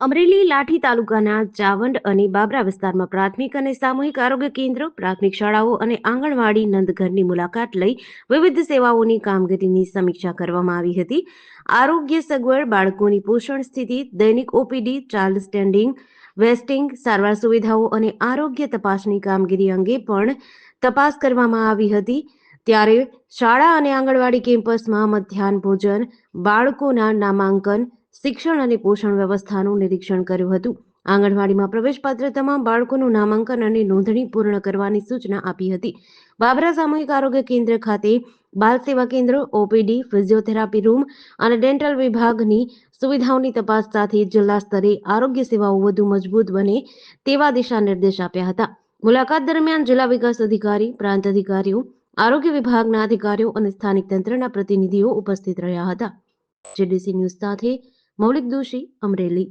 અમરેલી લાઠી તાલુકાના ચાવંડ અને બાબરા વિસ્તારમાં પ્રાથમિક અને સામૂહિક આરોગ્ય કેન્દ્ર, પ્રાથમિક શાળાઓ અને આંગણવાડી નંદઘરની મુલાકાત લઈ વિવિધ સેવાઓની કામગીરીની સમીક્ષા કરવામાં આવી હતી. આરોગ્ય સગવડ, બાળકોની પોષણ સ્થિતિ, દૈનિક ઓપીડી, ચાઇલ્ડ સ્ટેન્ડિંગ, વેસ્ટિંગ, સારવાર સુવિધાઓ અને આરોગ્ય તપાસની કામગીરી અંગે પણ તપાસ કરવામાં આવી હતી. ત્યારે શાળા અને આંગણવાડી કેમ્પસમાં મધ્યાહન ભોજન, બાળકોના નામાંકન શિક્ષણ અને પોષણ વ્યવસ્થાનું નિરીક્ષણ કર્યું હતું. આંગણવાડીમાં પ્રવેશપાત્ર તમામ બાળકોનું નામાંકન અને નોંધણી પૂર્ણ કરવાની સૂચના આપી હતી. બાબરા સામૂહિક આરોગ્ય કેન્દ્ર ખાતે બાલ સેવા કેન્દ્ર, ઓપીડી, ફિઝિયોથેરાપી રૂમ અને ડેન્ટલ વિભાગની સુવિધાઓની તપાસ સાથે જિલ્લા સ્તરે આરોગ્ય સેવાઓ વધુ મજબૂત બને તેવા દિશા નિર્દેશ આપ્યા હતા. મુલાકાત દરમિયાન જિલ્લા વિકાસ અધિકારી, પ્રાંત અધિકારીઓ, આરોગ્ય વિભાગના અધિકારીઓ અને સ્થાનિક તંત્રના પ્રતિનિધિઓ ઉપસ્થિત રહ્યા હતા. જેડીસી ન્યૂઝ સાથે મૌલિક દોશી અમરેલી.